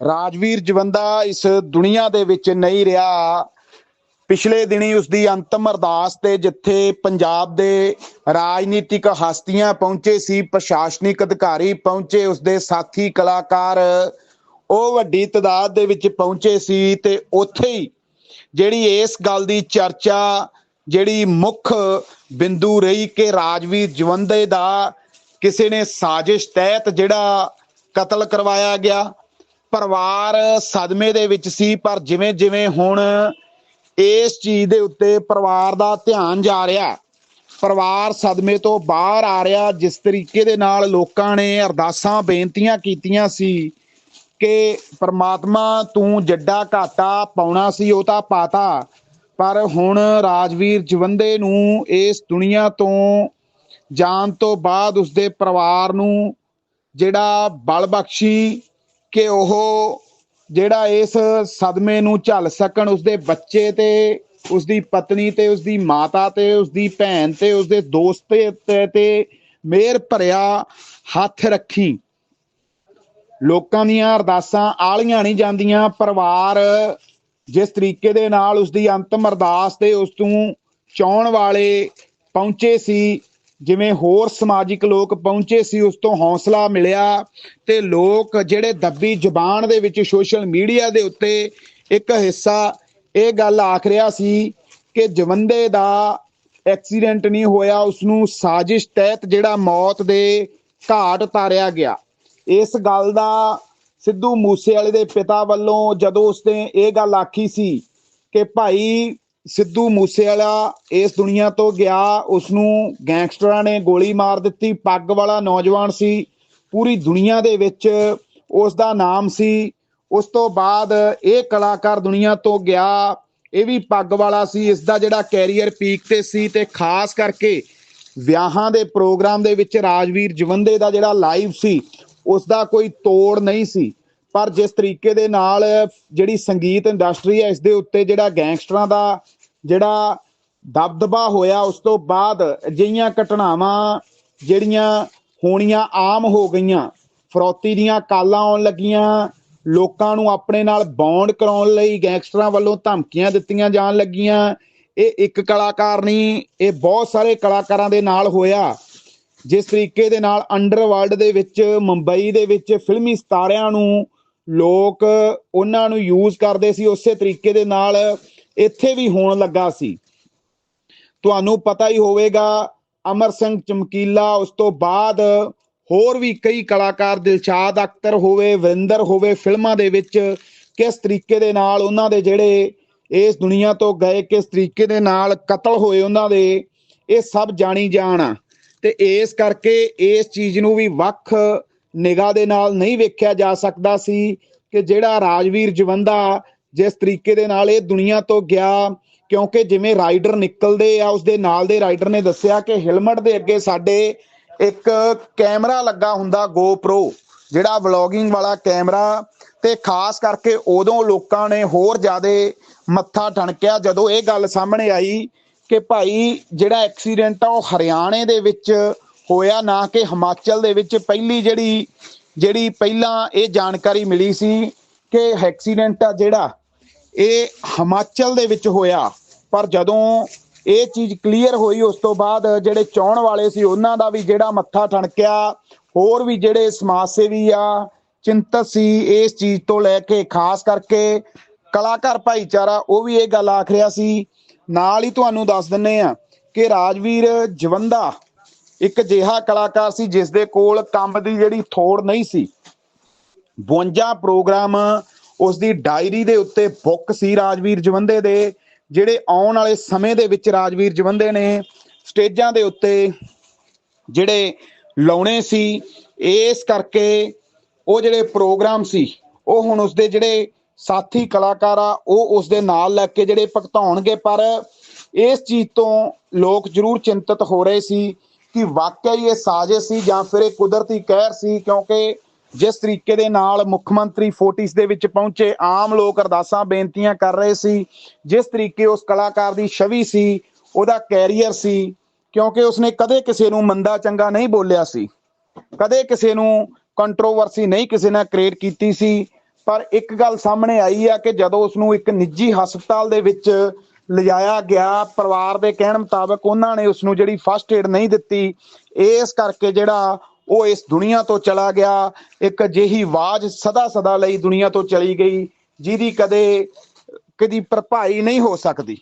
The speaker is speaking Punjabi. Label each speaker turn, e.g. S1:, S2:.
S1: ਰਾਜਵੀਰ ਜਵੰਦਾ ਇਸ ਦੁਨੀਆ ਦੇ ਵਿੱਚ ਨਹੀਂ ਰਿਹਾ। ਪਿਛਲੇ ਦਿਨੀ ਉਸ ਦੀ ਅੰਤਮ ਅਰਦਾਸ ਤੇ ਜਿੱਥੇ ਪੰਜਾਬ ਦੇ ਰਾਜਨੀਤਿਕ ਹਸਤੀਆਂ ਪਹੁੰਚੇ ਸੀ, ਪ੍ਰਸ਼ਾਸਨਿਕ ਅਧਿਕਾਰੀ ਪਹੁੰਚੇ ਉਸ ਦੇ ਸਾਥੀ ਕਲਾਕਾਰ ਉਹ ਵੱਡੀ ਤਦਾਦ ਦੇ ਵਿੱਚ ਪਹੁੰਚੇ ਸੀ ਤੇ ਉੱਥੇ ਹੀ ਜਿਹੜੀ ਇਸ ਗੱਲ ਦੀ ਚਰਚਾ, ਜਿਹੜੀ ਮੁੱਖ ਬਿੰਦੂ ਰਹੀ ਕਿ ਰਾਜਵੀਰ ਜਵੰਦੇ ਦਾ ਕਿਸੇ ਨੇ ਸਾਜ਼ਿਸ਼ ਤਹਿਤ ਜਿਹੜਾ ਕਤਲ ਕਰਵਾਇਆ ਗਿਆ ਪਰਿਵਾਰ ਸਦਮੇ ਦੇ ਵਿੱਚ ਸੀ, ਪਰ ਜਿਵੇਂ ਜਿਵੇਂ ਹੁਣ ਇਸ ਚੀਜ਼ ਦੇ ਉੱਤੇ ਪਰਿਵਾਰ ਦਾ ਧਿਆਨ ਜਾ ਰਿਹਾ ਪਰਿਵਾਰ ਸਦਮੇ ਤੋਂ ਬਾਹਰ ਆ ਰਿਹਾ, ਜਿਸ ਤਰੀਕੇ ਦੇ ਨਾਲ ਲੋਕਾਂ ਨੇ ਅਰਦਾਸਾਂ, ਬੇਨਤੀਆਂ ਕੀਤੀਆਂ ਸੀ ਕਿ ਪਰਮਾਤਮਾ ਤੂੰ ਜੱਡਾ ਘਾਟਾ ਪਾਉਣਾ ਸੀ, ਉਹ ਤਾਂ ਪਾਤਾ, ਪਰ ਹੁਣ ਰਾਜਵੀਰ ਜਵੰਦੇ ਨੂੰ ਇਸ ਦੁਨੀਆ ਤੋਂ ਜਾਣ ਤੋਂ ਬਾਅਦ ਉਸਦੇ ਪਰਿਵਾਰ ਨੂੰ ਜਿਹੜਾ ਬਲ ਬਖਸ਼ੀ ਕਿ ਉਹ ਜਿਹੜਾ ਇਸ ਸਦਮੇ ਨੂੰ ਝੱਲ ਸਕਣ, ਉਸਦੇ ਬੱਚੇ ਤੇ, ਉਸਦੀ ਪਤਨੀ ਤੇ, ਉਸਦੀ ਮਾਤਾ ਤੇ, ਉਸਦੀ ਭੈਣ ਤੇ, ਉਸਦੇ ਦੋਸਤ ਤੇ- ਤੇ ਭਰਿਆ ਹੱਥ ਰੱਖੀ। ਲੋਕਾਂ ਦੀਆਂ ਅਰਦਾਸਾਂ ਆਲੀਆਂ ਨਹੀਂ ਜਾਂਦੀਆਂ। ਪਰਿਵਾਰ ਜਿਸ ਤਰੀਕੇ ਦੇ ਨਾਲ ਉਸਦੀ ਅੰਤਮ ਅਰਦਾਸ ਤੇ ਉਸ ਤੋਂ ਚਾਉਣ ਵਾਲੇ ਪਹੁੰਚੇ ਸੀ ਜਿਵੇਂ ਹੋਰ ਸਮਾਜਿਕ ਲੋਕ ਪਹੁੰਚੇ ਸੀ, ਉਸ ਤੋਂ ਹੌਸਲਾ ਮਿਲਿਆ ਤੇ ਲੋਕ ਜਿਹੜੇ ਦੱਬੀ ਜ਼ੁਬਾਨ ਦੇ ਵਿੱਚ ਸੋਸ਼ਲ ਮੀਡੀਆ ਦੇ ਉੱਤੇ ਇੱਕ ਹਿੱਸਾ ਇਹ ਗੱਲ ਆਖ ਰਿਹਾ ਸੀ ਕਿ ਜਵੰਦੇ ਦਾ ਐਕਸੀਡੈਂਟ ਨਹੀਂ ਹੋਇਆ ਉਸ ਨੂੰ ਸਾਜ਼ਿਸ਼ ਤਹਿਤ ਜਿਹੜਾ ਮੌਤ ਦੇ ਘਾਟ ਉਤਾਰਿਆ ਗਿਆ। ਇਸ ਗੱਲ ਦਾ ਸਿੱਧੂ ਮੂਸੇਵਾਲੇ ਦੇ ਪਿਤਾ ਵੱਲੋਂ ਜਦੋਂ ਉਸਨੇ ਇਹ ਗੱਲ ਆਖੀ ਸੀ ਕਿ ਭਾਈ ਸਿੱਧੂ ਮੂਸੇਵਾਲਾ ਇਸ ਦੁਨੀਆ ਤੋਂ ਗਿਆ ਉਸ ਨੂੰ ਗੈਂਗਸਟਰਾਂ ਨੇ ਗੋਲੀ ਮਾਰ ਦਿੱਤੀ, ਪੱਗ ਵਾਲਾ ਨੌਜਵਾਨ ਸੀ, ਪੂਰੀ ਦੁਨੀਆ ਦੇ ਵਿੱਚ ਉਸ ਦਾ ਨਾਮ ਸੀ। ਉਸ ਤੋਂ ਬਾਅਦ ਇਹ ਕਲਾਕਾਰ ਦੁਨੀਆ ਤੋਂ ਗਿਆ, ਇਹ ਵੀ ਪੱਗ ਵਾਲਾ ਸੀ ਇਸ ਦਾ ਜਿਹੜਾ ਕੈਰੀਅਰ ਪੀਕ ਤੇ ਸੀ ਤੇ ਖਾਸ ਕਰਕੇ ਵਿਆਹਾਂ ਦੇ ਪ੍ਰੋਗਰਾਮ ਦੇ ਵਿੱਚ ਰਾਜਵੀਰ ਜਵੰਦੇ ਦਾ ਜਿਹੜਾ ਲਾਈਵ ਸੀ ਉਸ ਦਾ ਕੋਈ ਤੋੜ ਨਹੀਂ ਸੀ। ਪਰ ਜਿਸ ਤਰੀਕੇ ਦੇ ਨਾਲ ਜਿਹੜੀ ਸੰਗੀਤ ਇੰਡਸਟਰੀ ਹੈ, ਇਸ ਦੇ ਉੱਤੇ ਜਿਹੜਾ ਗੈਂਗਸਟਰਾਂ ਦਾ ਜਿਹੜਾ ਦਬਦਬਾ ਹੋਇਆ ਉਸ ਤੋਂ ਬਾਅਦ ਅਜਿਹੀਆਂ ਘਟਨਾਵਾਂ ਜਿਹੜੀਆਂ ਹੋਣੀਆਂ ਆਮ ਹੋ ਗਈਆਂ, ਫਰੋਤੀ ਦੀਆਂ ਕਾਲਾਂ ਆਉਣ ਲੱਗੀਆਂ, ਲੋਕਾਂ ਨੂੰ ਆਪਣੇ ਨਾਲ ਬੌਂਡ ਕਰਾਉਣ ਲਈ ਗੈਂਗਸਟਰਾਂ ਵੱਲੋਂ ਧਮਕੀਆਂ ਦਿੱਤੀਆਂ ਜਾਣ ਲੱਗੀਆਂ, ਇਹ ਇੱਕ ਕਲਾਕਾਰ ਨਹੀਂ, ਇਹ ਬਹੁਤ ਸਾਰੇ ਕਲਾਕਾਰਾਂ ਦੇ ਨਾਲ ਹੋਇਆ। ਜਿਸ ਤਰੀਕੇ ਦੇ ਨਾਲ ਅੰਡਰਵਰਲਡ ਦੇ ਵਿੱਚ, ਮੁੰਬਈ ਦੇ ਵਿੱਚ ਫਿਲਮੀ ਸਤਾਰਿਆਂ ਨੂੰ ਲੋਕ ਉਹਨਾਂ ਨੂੰ ਯੂਜ਼ ਕਰਦੇ ਸੀ, ਉਸੇ ਤਰੀਕੇ ਦੇ ਨਾਲ ਇੱਥੇ ਵੀ ਹੋਣ ਲੱਗਾ ਸੀ। ਤੁਹਾਨੂੰ ਪਤਾ ਹੀ ਹੋਵੇਗਾ, ਅਮਰ ਸਿੰਘ ਚਮਕੀਲਾ ਉਸ ਤੋਂ ਬਾਅਦ ਹੋਰ ਵੀ ਕਈ ਕਲਾਕਾਰ ਦਿਲਸ਼ਾਦ ਅਖਤਰ ਹੋਵੇ, ਵਿਰਿੰਦਰ ਹੋਵੇ, ਫਿਲਮਾਂ ਦੇ ਵਿੱਚ ਕਿਸ ਤਰੀਕੇ ਦੇ ਨਾਲ ਉਹਨਾਂ ਦੇ ਜਿਹੜੇ ਇਸ ਦੁਨੀਆ ਤੋਂ ਗਏ, ਕਿਸ ਤਰੀਕੇ ਦੇ ਨਾਲ ਕਤਲ ਹੋਏ ਉਹਨਾਂ ਦੇ, ਇਹ ਸਭ ਜਾਣੀ ਜਾਣ ਆ। ਤੇ ਇਸ ਕਰਕੇ ਇਸ ਚੀਜ਼ ਨੂੰ ਵੀ ਵੱਖ ਨਿਗਾਹ ਦੇ ਨਾਲ ਨਹੀਂ ਵੇਖਿਆ ਜਾ ਸਕਦਾ ਸੀ ਕਿ ਜਿਹੜਾ ਰਾਜਵੀਰ ਜਵੰਦਾ ਜਿਸ ਤਰੀਕੇ ਦੇ ਨਾਲ ਇਹ ਦੁਨੀਆ ਤੋਂ ਗਿਆ, ਕਿਉਂਕਿ ਜਿਵੇਂ ਰਾਈਡਰ ਨਿਕਲਦੇ ਆ, ਉਸਦੇ ਨਾਲ ਦੇ ਰਾਈਡਰ ਨੇ ਦੱਸਿਆ ਕਿ ਹੈਲਮਟ ਦੇ ਅੱਗੇ ਸਾਡੇ ਇੱਕ ਕੈਮਰਾ ਲੱਗਾ ਹੁੰਦਾ GoPro ਜਿਹੜਾ ਵਲੌਗਿੰਗ ਵਾਲਾ ਕੈਮਰਾ, ਤੇ ਖਾਸ ਕਰਕੇ ਉਦੋਂ ਲੋਕਾਂ ਨੇ ਹੋਰ ਜ਼ਿਆਦਾ ਮੱਥਾ ਠਣਕਿਆ ਜਦੋਂ ਇਹ ਗੱਲ ਸਾਹਮਣੇ ਆਈ ਕਿ ਭਾਈ ਜਿਹੜਾ ਐਕਸੀਡੈਂਟ ਆ, ਉਹ ਹਰਿਆਣੇ ਦੇ ਵਿੱਚ ਹੋਇਆ, ਨਾ ਕਿ ਹਿਮਾਚਲ ਦੇ ਵਿੱਚ। ਪਹਿਲੀ ਜਿਹੜੀ ਜਿਹੜੀ ਪਹਿਲਾਂ ਇਹ ਜਾਣਕਾਰੀ ਮਿਲੀ ਸੀ ਕਿ ਐਕਸੀਡੈਂਟ ਆ ਜਿਹੜਾ ਇਹ ਹਿਮਾਚਲ ਦੇ ਵਿੱਚ ਹੋਇਆ। ਪਰ ਜਦੋਂ ਇਹ ਚੀਜ਼ ਕਲੀਅਰ ਹੋਈ, ਉਸ ਤੋਂ ਬਾਅਦ ਜਿਹੜੇ ਚਾਹਣ ਵਾਲੇ ਸੀ, ਉਹਨਾਂ ਦਾ ਵੀ ਜਿਹੜਾ ਮੱਥਾ ਠਣਕਿਆ, ਹੋਰ ਵੀ ਜਿਹੜੇ ਸਮਾਜ ਸੇਵੀ ਆ, ਚਿੰਤਤ ਸੀ, ਇਸ ਚੀਜ਼ ਤੋਂ ਲੈ ਕੇ ਖਾਸ ਕਰਕੇ ਕਲਾਕਾਰ ਭਾਈਚਾਰਾ, ਉਹ ਵੀ ਇਹ ਗੱਲ ਆਖ ਰਿਹਾ ਸੀ। ਨਾਲ ਹੀ ਤੁਹਾਨੂੰ ਦੱਸ ਦਿੰਨੇ ਆ ਕਿ ਰਾਜਵੀਰ ਜਵੰਦਾ ਇੱਕ ਅਜਿਹਾ ਕਲਾਕਾਰ ਸੀ ਜਿਸ ਦੇ ਕੋਲ ਕੰਮ ਦੀ ਜਿਹੜੀ ਥੋੜ ਨਹੀਂ ਸੀ। 52 ਪ੍ਰੋਗਰਾਮ ਉਸ ਦੀ ਡਾਇਰੀ ਦੇ ਉੱਤੇ ਬੁੱਕ ਸੀ ਰਾਜਵੀਰ ਜਵੰਦੇ ਦੇ, ਜਿਹੜੇ ਆਉਣ ਵਾਲੇ ਸਮੇਂ ਦੇ ਵਿੱਚ ਰਾਜਵੀਰ ਜਵੰਦੇ ਨੇ, ਸਟੇਜਾਂ ਦੇ ਉੱਤੇ ਜਿਹੜੇ ਲਾਉਣੇ ਸੀ, ਇਸ ਕਰਕੇ ਉਹ ਜਿਹੜੇ ਪ੍ਰੋਗਰਾਮ ਸੀ, ਉਹ ਹੁਣ ਉਸਦੇ ਜਿਹੜੇ ਸਾਥੀ ਕਲਾਕਾਰ ਆ, ਉਹ ਉਸਦੇ ਨਾਲ ਲੈ ਕੇ ਜਿਹੜੇ ਭਗਤਾਉਣਗੇ, ਪਰ ਇਸ ਚੀਜ਼ ਤੋਂ ਲੋਕ ਜ਼ਰੂਰ ਚਿੰਤਤ ਹੋ ਰਹੇ ਸੀ ਕਿ ਵਾਕਿਆ ਹੀ ਇਹ ਸਾਜ਼ਿਸ਼ ਸੀ ਜਾਂ ਫਿਰ ਇਹ ਕੁਦਰਤੀ ਕਹਿਰ ਸੀ, ਕਿਉਂਕਿ ਜਿਸ ਤਰੀਕੇ ਦੇ ਨਾਲ ਮੁੱਖ ਮੰਤਰੀ ਫੋਰਟਿਸ ਦੇ ਵਿੱਚ ਪਹੁੰਚੇ, ਆਮ ਲੋਕ ਅਰਦਾਸਾਂ, ਬੇਨਤੀਆਂ ਕਰ ਰਹੇ ਸੀ। ਜਿਸ ਤਰੀਕੇ ਉਸ ਕਲਾਕਾਰ ਦੀ ਛਵੀ ਸੀ, ਉਹਦਾ ਕੈਰੀਅਰ ਸੀ, ਕਿਉਂਕਿ ਉਸਨੇ ਕਦੇ ਕਿਸੇ ਨੂੰ ਮੰਦਾ ਚੰਗਾ ਨਹੀਂ ਬੋਲਿਆ ਸੀ। ਕਦੇ ਕਿਸੇ ਨੂੰ ਕੰਟਰੋਵਰਸੀ ਨਹੀਂ ਕਿਸੇ ਨਾਲ ਕ੍ਰੀਏਟ ਕੀਤੀ ਸੀ। ਪਰ ਇੱਕ ਗੱਲ ਸਾਹਮਣੇ ਆਈ ਆ ਕਿ ਜਦੋਂ ਉਸ ਨੂੰ ਇੱਕ ਨਿੱਜੀ ਹਸਪਤਾਲ ਦੇ ਵਿੱਚ ਲਿਜਾਇਆ ਗਿਆ, ਪਰਿਵਾਰ ਦੇ ਕਹਿਣ ਮੁਤਾਬਕ ਉਹਨਾਂ ਨੇ ਉਸ ਨੂੰ ਜਿਹੜੀ ਫਸਟ ਏਡ ਨਹੀਂ ਦਿੱਤੀ, ਇਸ ਕਰਕੇ ਜਿਹੜਾ ਉਹ ਇਸ ਦੁਨੀਆ ਤੋਂ ਚਲਾ ਗਿਆ। ਇੱਕ ਅਜਿਹੀ ਆਵਾਜ਼ ਸਦਾ ਸਦਾ ਲਈ ਦੁਨੀਆ ਤੋਂ ਚਲੀ ਗਈ, ਜਿਹਦੀ ਕਦੇ, ਕਦੀ ਭਰਪਾਈ ਨਹੀਂ ਹੋ ਸਕਦੀ।